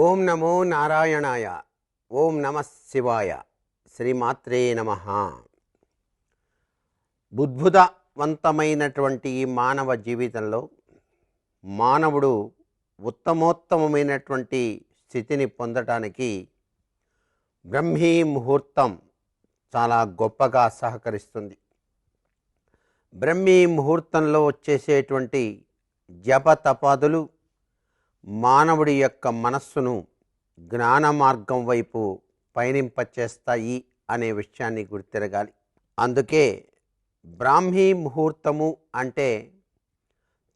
ఓం నమో నారాయణాయ. ఓం నమ శివాయ. శ్రీమాత్రే నమ. బుద్భుతవంతమైనటువంటి ఈ మానవ జీవితంలో మానవుడు ఉత్తమోత్తమమైనటువంటి స్థితిని పొందటానికి బ్రహ్మీ ముహూర్తం చాలా గొప్పగా సహకరిస్తుంది. బ్రహ్మీ ముహూర్తంలో వచ్చేసేటువంటి జపతపాదులు మానవుడి యొక్క మనస్సును జ్ఞాన మార్గం వైపు పయనింపచేస్తాయి అనే విషయాన్ని గుర్తిరగాలి. అందుకే బ్రాహ్మీ ముహూర్తము అంటే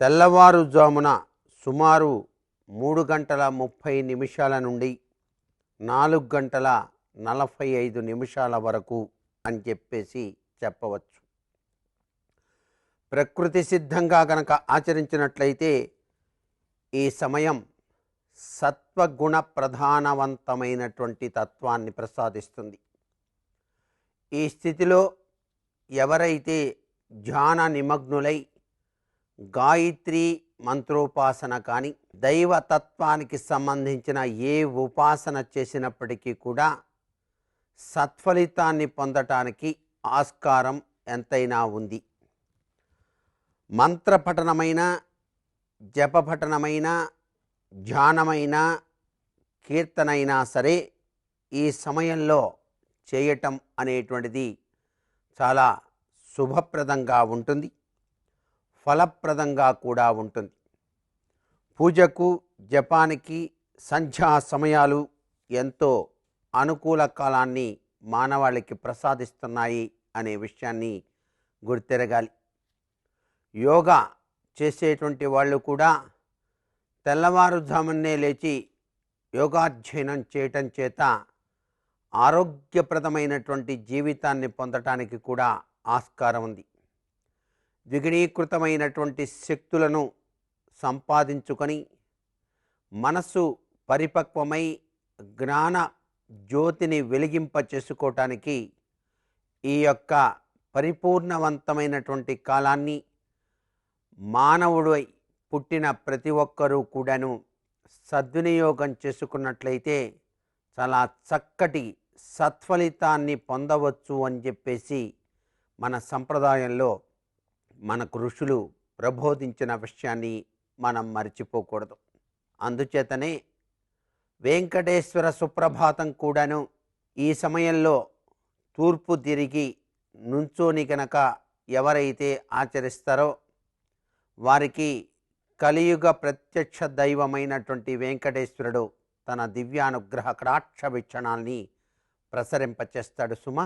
తెల్లవారుజామున సుమారు మూడు గంటల ముప్పై నిమిషాల నుండి నాలుగు గంటల నలభై ఐదు నిమిషాల వరకు అని చెప్పేసి చెప్పవచ్చు. ప్రకృతి సిద్ధంగా గనక ఆచరించినట్లయితే ఈ సమయం సత్వగుణ ప్రధానవంతమైనటువంటి తత్వాన్ని ప్రసాదిస్తుంది. ఈ స్థితిలో ఎవరైతే ధ్యాన నిమగ్నులై గాయత్రి మంత్రోపాసన కానీ దైవతత్వానికి సంబంధించిన ఏ ఉపాసన చేసినప్పటికీ కూడా సత్ఫలితాన్ని పొందటానికి ఆస్కారం ఎంతైనా ఉంది. మంత్రపఠనమైన జపపఠనమైన ధ్యానమైన కీర్తనైనా సరే ఈ సమయంలో చేయటం అనేటువంటిది చాలా శుభప్రదంగా ఉంటుంది. ఫలప్రదంగా కూడా ఉంటుంది. పూజకు జపానికి సంధ్యా సమయాలు ఎంతో అనుకూల కాలాన్ని మానవాళికి ప్రసాదిస్తున్నాయి అనే విషయాన్ని గుర్తెరగాలి. యోగా చేసేటువంటి వాళ్ళు కూడా తెల్లవారుజామునే లేచి యోగాధ్యయనం చేయటం చేత ఆరోగ్యప్రదమైనటువంటి జీవితాన్ని పొందటానికి కూడా ఆస్కారం ఉంది. ద్విగుణీకృతమైనటువంటి శక్తులను సంపాదించుకొని మనస్సు పరిపక్వమై జ్ఞాన జ్యోతిని వెలిగింప చేసుకోవటానికి ఈ యొక్క పరిపూర్ణవంతమైనటువంటి కాలాన్ని మానవుడై పుట్టిన ప్రతి ఒక్కరూ కూడాను సద్వినియోగం చేసుకున్నట్లయితే చాలా చక్కటి సత్ఫలితాన్ని పొందవచ్చు అని చెప్పేసి మన సంప్రదాయంలో మనకు ఋషులు ప్రబోధించిన విషయాన్ని మనం మర్చిపోకూడదు. అందుచేతనే వెంకటేశ్వర సుప్రభాతం కూడాను ఈ సమయంలో తూర్పు తిరిగి నుంచోని గనక ఎవరైతే ఆచరిస్తారో వారికి కలియుగ ప్రత్యక్ష దైవమైనటువంటి వెంకటేశ్వరుడు తన దివ్యానుగ్రహ కడాక్ష వీక్షణాల్ని ప్రసరింపచేస్తాడు సుమ.